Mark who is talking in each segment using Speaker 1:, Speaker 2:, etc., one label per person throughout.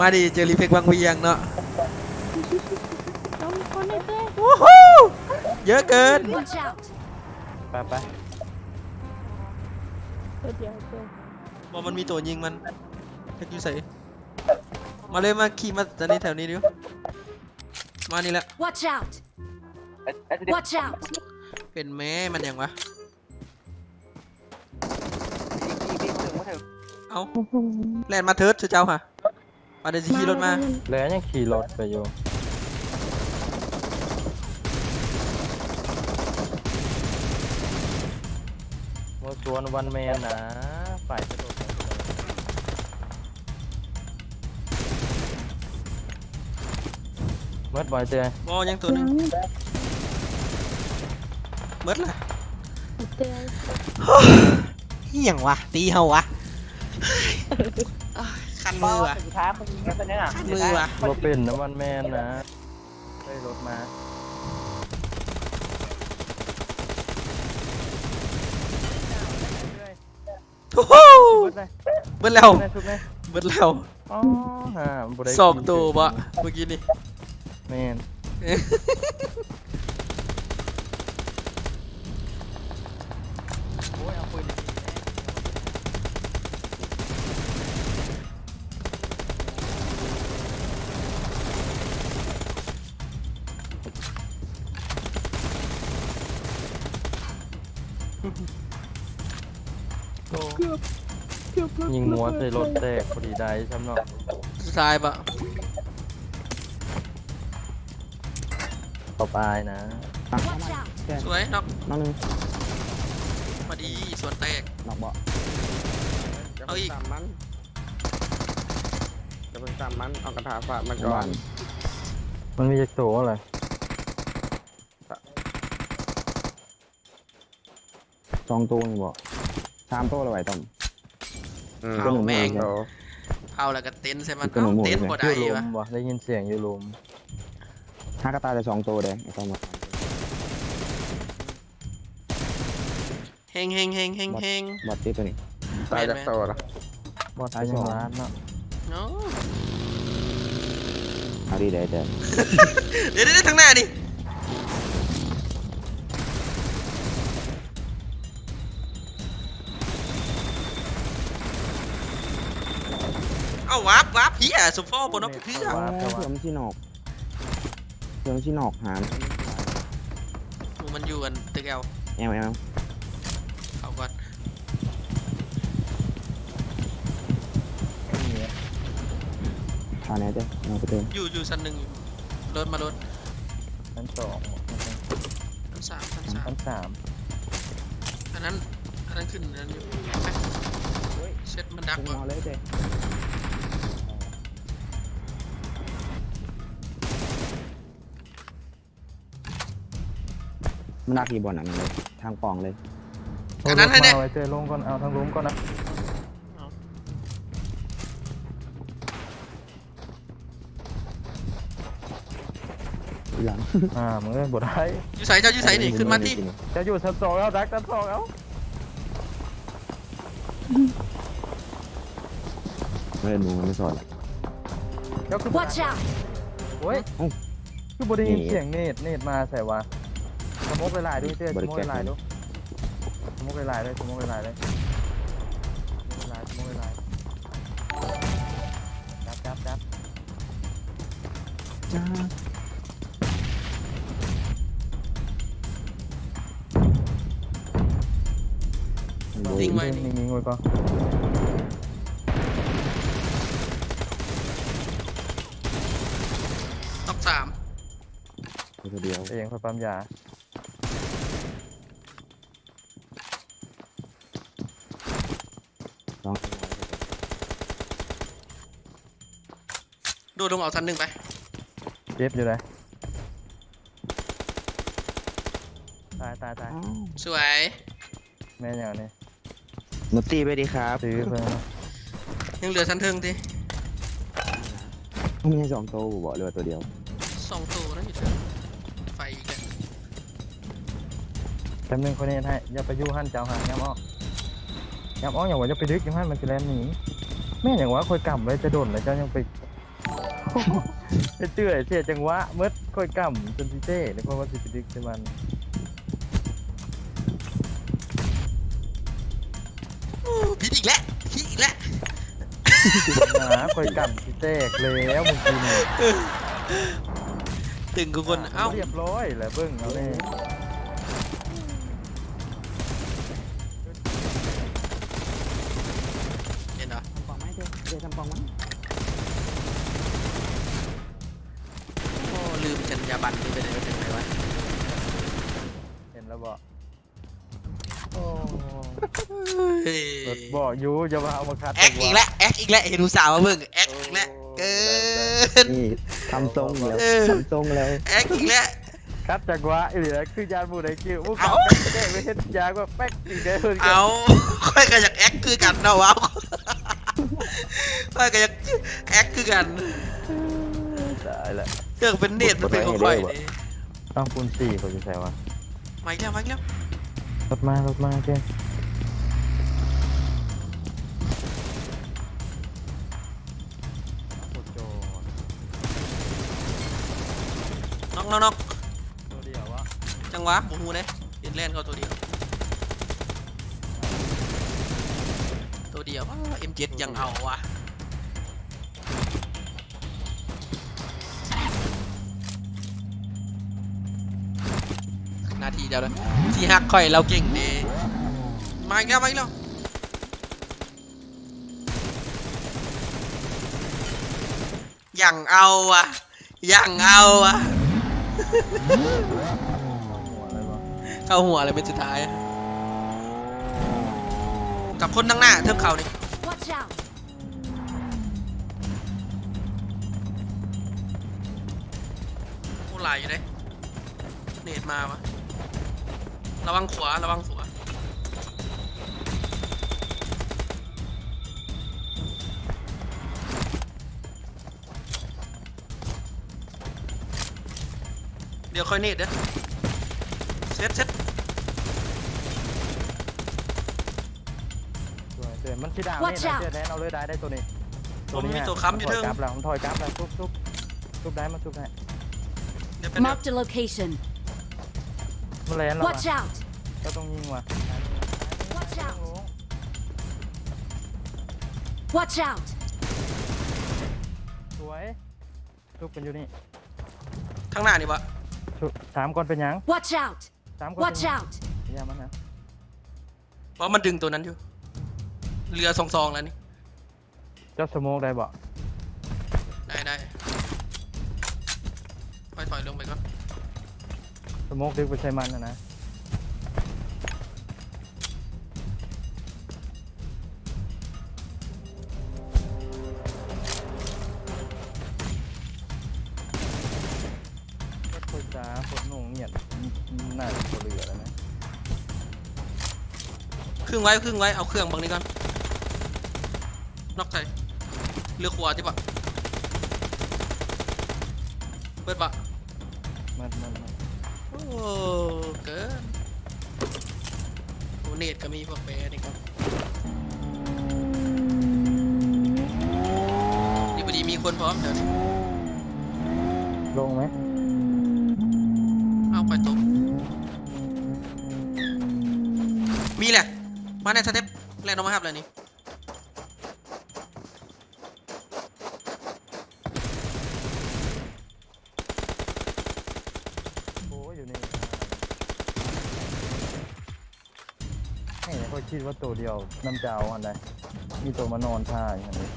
Speaker 1: มาดิเจอรีเฟกบางเวียงเนาะ
Speaker 2: ต้องมีคนในเต้
Speaker 1: วู้ฮู้เยอะเกิน
Speaker 3: Watch out!
Speaker 4: ไปไป
Speaker 2: ตัวเดียวเต้
Speaker 1: ว่ามันมีตัวยิงมันเพชรอยู่ใส่มาเลยมาขี่มาจากนี้แถวนี้ดิวมานี่แหละ
Speaker 3: Watch out!
Speaker 4: ไอ้ไอ้ที่เด็ก
Speaker 3: Watch out!
Speaker 1: เป็นแม่มันยังวะ
Speaker 4: พี่พี่ถึงว่าถึง
Speaker 1: เอาแลนมาเทิร์ดเจ้าค่ะ มาเดี๋ยวจะขี่รถมา
Speaker 4: แล้วยังขี่รถไปอยู่มัวชวนวันแมนนะฝ่ายกระโดดลงไปเมื่อบ่อยเจอ
Speaker 1: บอยังตัวหนึงเมิดละ
Speaker 2: เต้
Speaker 1: เฮียงวะตีเฮาวะอ้าย คันมือวะ
Speaker 4: สุดท้ายมันยิงกันเนี่ย
Speaker 1: คันมือวะ
Speaker 4: รถเป็นน้ำมันแมนนะได้รถมา
Speaker 1: โอ้โห
Speaker 4: ชุดเลย
Speaker 1: เบิดแล้ว
Speaker 4: ชุดเลยชุดเลย
Speaker 1: เบิดแล้ว
Speaker 4: อ๋อฮะบ่ได้
Speaker 1: สองตัวบะเมื่อกี้นี่
Speaker 4: แมนโอ้ย ยิงมัวใส่รถแตกพอดีได้ช้ำเนาะ
Speaker 1: สุดท้ายปะ
Speaker 4: ต่อไปนะ
Speaker 3: Watch out!
Speaker 1: สวยน็อก
Speaker 5: น้องหนึง
Speaker 1: พอดีส่วนแตก
Speaker 5: นอกเบาะ
Speaker 1: เอาอีก
Speaker 6: ตามมันจะเป็นตามมันเอากระถาฝาดมัน
Speaker 5: ใน
Speaker 6: ก่อ
Speaker 5: บ้านน
Speaker 4: มันมีจักโตอะไร
Speaker 5: สองตัวนี่บ่สามตัวเลยไหวต้อม
Speaker 6: อืม
Speaker 5: เอาแม่ง
Speaker 6: โต
Speaker 1: เอาแล้วก็เต็นท์ใส่มัน
Speaker 5: ก็หนู
Speaker 1: เอา
Speaker 5: หมด
Speaker 1: เต็นท์
Speaker 5: เลย
Speaker 1: บ่
Speaker 4: อ
Speaker 1: ได้
Speaker 4: ยู่ลุ
Speaker 1: วะ
Speaker 4: มวะได้ยินเสียงอยู่ลุม
Speaker 5: ห้ากระตายแต่สองตัวเลยไอ้ต้อมมา
Speaker 1: เฮงเฮงเฮงเฮงเฮง
Speaker 5: บอดติดตัวนี้
Speaker 6: ตายจากโตแล้ว
Speaker 4: บอสยังร้านเนาะ
Speaker 1: เนาะ
Speaker 5: เอาดีเดี๋ยวเดี๋ยว
Speaker 1: เดี๋ยวเดี๋ยวทางหน้าดิ เอาวับวับเฮียสุฟอบนนกเฮีย
Speaker 5: โอ้เผื่อมนชีนอกเผื่อมนชีนอกหาม
Speaker 1: มันอยู่กันตึกเอล
Speaker 5: แอลแอล
Speaker 1: เขาก่อน
Speaker 5: ทานแน่เด้อเอาไปเติม
Speaker 1: อยู่อยู่ชั้นหนึ่งอยู่รถมารถ
Speaker 4: ชั้นสอง
Speaker 1: ชั้นสามชั้นสาม
Speaker 4: ชั้นสาม
Speaker 1: อันนั้นอันนั้นขึ้นอันนั้นอยู่ไปเซ็ตมันดัก
Speaker 5: ผม
Speaker 1: วะ
Speaker 5: มันดักกี่บอลอะมันเลยทางปองเลย
Speaker 1: อันนั้นให้
Speaker 4: ให้
Speaker 1: เนี่
Speaker 4: เนี่ยยไว้เจอลงก่อน เอาทางลุมก่อนนะ
Speaker 5: ทีหลัง
Speaker 4: อ่ามึงเอ้ยบ่ได้
Speaker 1: อยู่ใส่เจ้าอยู่ใส่นี่ขึ้นมาที่
Speaker 4: จะอยู่ชั้นสองแล้วดักชั้นสองแล้ว
Speaker 5: ไม่ได้หนูมันไม่สอนหรอก
Speaker 4: เจ้าคือ
Speaker 3: Watch out!
Speaker 4: โอ้ย
Speaker 5: เอ้า
Speaker 4: คือบ่ได้ยิน
Speaker 5: นี่
Speaker 4: เสียงเนตเนตมาใส่วะ สมมติเวลาดูเจ้สมมติเวลาดูสมมติเวลาเลยสมมติเวลาเลยสมมติเวลาสมมติเวลาจับจับจับ
Speaker 5: จ้า
Speaker 1: ทิ้งไว้
Speaker 4: นิ่งๆไว้ก่อน
Speaker 1: ท็อปสาม
Speaker 5: ตัวเดียว
Speaker 4: เองค่อยปั๊มยา
Speaker 5: ลอง
Speaker 1: โดดลงเอาชั้นหนึ่งไป
Speaker 4: เจ็บอยู่เลยตายตายตาย
Speaker 5: อ้าว
Speaker 1: สวย
Speaker 4: แม่อย่างนี้
Speaker 5: นุตตี้ไปดีครับ
Speaker 4: ซื้อเพิ่ม
Speaker 1: ยังเหลือชั้นเทิงที
Speaker 5: ไม่ใช่สองตัวบอกเลยว่าตัวเดียว
Speaker 1: สองตัวนะอยู่เทิงไฟอีกอะ
Speaker 4: แป๊บนึงคนนี้ให้อย่าไปยู่หันเจ้าหางย้ำอ้อย้ำอ้ออย่างว่าจะไปดึกยังหันมันจะแล่นหนีแม่อย่างว่าคอยกลับไว้จะโดนเลยเจ้ายังไป เฮ็ดเตื้อยเสียจังหวะเมื่อค่อยก่ำจนสิเต้ในเพราะว่าสิไปดึกใส่มัน
Speaker 1: โอ้ผิดอีกแล้วผิดอีกแล้ว
Speaker 4: หนาค่อยก่ำสิเต้แล้วมึงกิน
Speaker 1: ตึงกูคนเอ้า
Speaker 4: เรียบร้อยแล้วเบิ่งเอาแน่
Speaker 1: มจรรยาบรรณนี่ไปไหนไปไหนวะ
Speaker 4: เห็นแล้วบ่โอ้
Speaker 1: เฮ้ย
Speaker 4: รถบ่อยู่จะมาเอามาคัด
Speaker 1: แอคอีกแล้วแอคอีกแล้วเห็นอุตส่าห์มาเบิ่งแอคอีกแล้วเกิน
Speaker 5: นี่ทำทรงแล้ว
Speaker 1: เออ
Speaker 5: ทำทรงแล้ว
Speaker 1: แอคอีกแล้ว
Speaker 4: คัดจังหวะอีหลีคือยานผู้ใดคิวผู้
Speaker 1: เอา
Speaker 4: ขับแป๊กไม่เฮ็ดยางว่าแป๊กอีกได้เพิ่นกัน
Speaker 1: เอาค่อยก็อยากแอคคือกันเนาะวะค่อยก็อยากแอคคือกัน
Speaker 4: ตายละ
Speaker 1: เครื่องเป็นเน็ตมันเป็นของค่อยนี่
Speaker 4: ต้องคูณสี่เขาจะใส่วะ
Speaker 1: มาอีกแล้วมาอีกแล้ว
Speaker 4: รถมารถมาเจ้โอ้โจ
Speaker 1: น้องน้องน้อง
Speaker 4: ตัวเดียววะ
Speaker 1: จังหวะหมูฮูเลยเห็นแล่นเขาตัวเดียว ตัวเดียวว้าว M7 ยังเอาวะ เดียวเลยที่ฮักค่อยเราเก่งดีมาอีกแล้วมาอีกแล้วยังเอาอะยังเอาอะ
Speaker 4: หัวอะไรวะ
Speaker 1: เข้าหัวเลยเป็นสุดท้าย กับคนตั้งหน้าเทิมเขานี่
Speaker 7: Watch out!
Speaker 1: โอ้หลายอยู่เลยเนตมาวะ ระวังขวาระวังขวาเดี๋ยวค่อยเนตเด้อเซ็ตเซ็ต
Speaker 4: สวยเตือนมันชิดาวนี่
Speaker 7: Watch
Speaker 4: นะ
Speaker 7: out
Speaker 4: เตือนแน่เอาเลยได้ได้ตัวนี้
Speaker 1: ผมมี
Speaker 4: เนี้
Speaker 1: ตัวค้ำอยู่
Speaker 4: ถ
Speaker 1: เทิ
Speaker 4: อย
Speaker 1: ง
Speaker 4: กลับแล้วผมถอยกลับแล้วทุบทุบทุบได้มาทุบได้
Speaker 1: เดี๋ยวเป็นเดี๋ยว
Speaker 7: Marked a location.
Speaker 4: มันแลนแล้ว
Speaker 7: Watch
Speaker 4: วะ
Speaker 7: out!
Speaker 4: ก็ต้องยิงว่ะ
Speaker 7: Watch out! Watch out!
Speaker 4: สวยทุบกันอยู่นี่
Speaker 1: ข้างหน้านี่วะ
Speaker 4: ชุถามก่อนเป็นหยัง
Speaker 7: Watch out!
Speaker 4: ถามก่อนเป็น
Speaker 7: Watch
Speaker 4: หยัง
Speaker 7: out!
Speaker 4: อย่ามันนะ
Speaker 1: เพราะมันดึงตัวนั้นอยู่ เรือสองซองแล้วนี่
Speaker 4: เจ้าสโมกได้บ่
Speaker 1: ได้ได้ค่อยถอยลงไปก่อน
Speaker 4: สโมกดึกไปใช้มันนะนะคนจ้าคนหนุ่งเงียบน่าจะเหลือแล้วนะ
Speaker 1: ครึ่งไว้ครึ่งไว้เอาเครื่องบางนี้ก่อนนอกใจเรือขวาที่ปะเปิดปะ
Speaker 4: มันมันมัน
Speaker 1: โอ้ เกินโอเนตก็มีพวกแปรนี่ครับนี่พอดีมีคนพร้อมเดี๋ยว
Speaker 4: ลงไหม
Speaker 1: เอาไปตกมีแหละ มาในสเต็ปแลนด์ออกมาครับเลยนี่
Speaker 4: โอ้ยอยู่นี่ ให้เขาคิดว่าตัวเดียวน้ำเจ้าอันใดมีตัวมานอนท่าอย่างนี้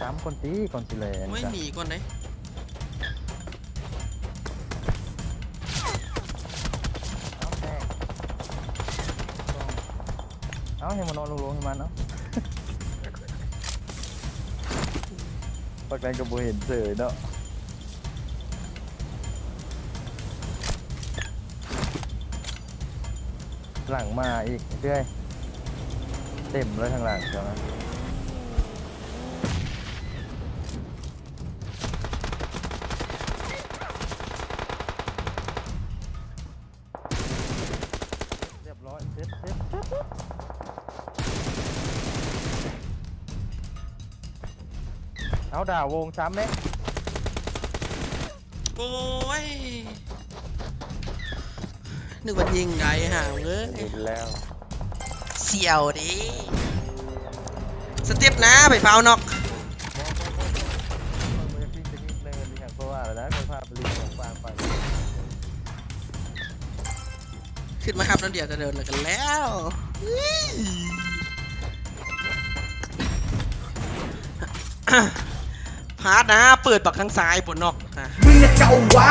Speaker 4: สามคนตีก่อนสิแลน
Speaker 1: ไม่หนีก่อนไหน
Speaker 4: ให้มันนอนลงๆให้มันเนาะปักแรงกับโบเห็นเสยเนาะหลังมาอีกเรื่อยเต็มเลยทางหลังใช่ไหมเรียบร้อยเซ็ตเซ็ต อาด่าวงซ้ำไหม
Speaker 1: โอ้ยนึกว่ายิงไงห่างเอ้ย
Speaker 6: เห็นแล้ว
Speaker 1: เสี่ยวดิสเต็ปนะไปเผานอก
Speaker 4: มือที่จะนี่เลยอย่างเพราะว่าอะไรนะเพราะว่าผลิตของฟางไป
Speaker 1: ขึ้นมาครับแล้วเดี๋ยวจะเดินเลยกันแล้วอี้ พาร์ทนะ เปิดปักทางซ้ายบนนอก
Speaker 8: มึงจะเก่าวะ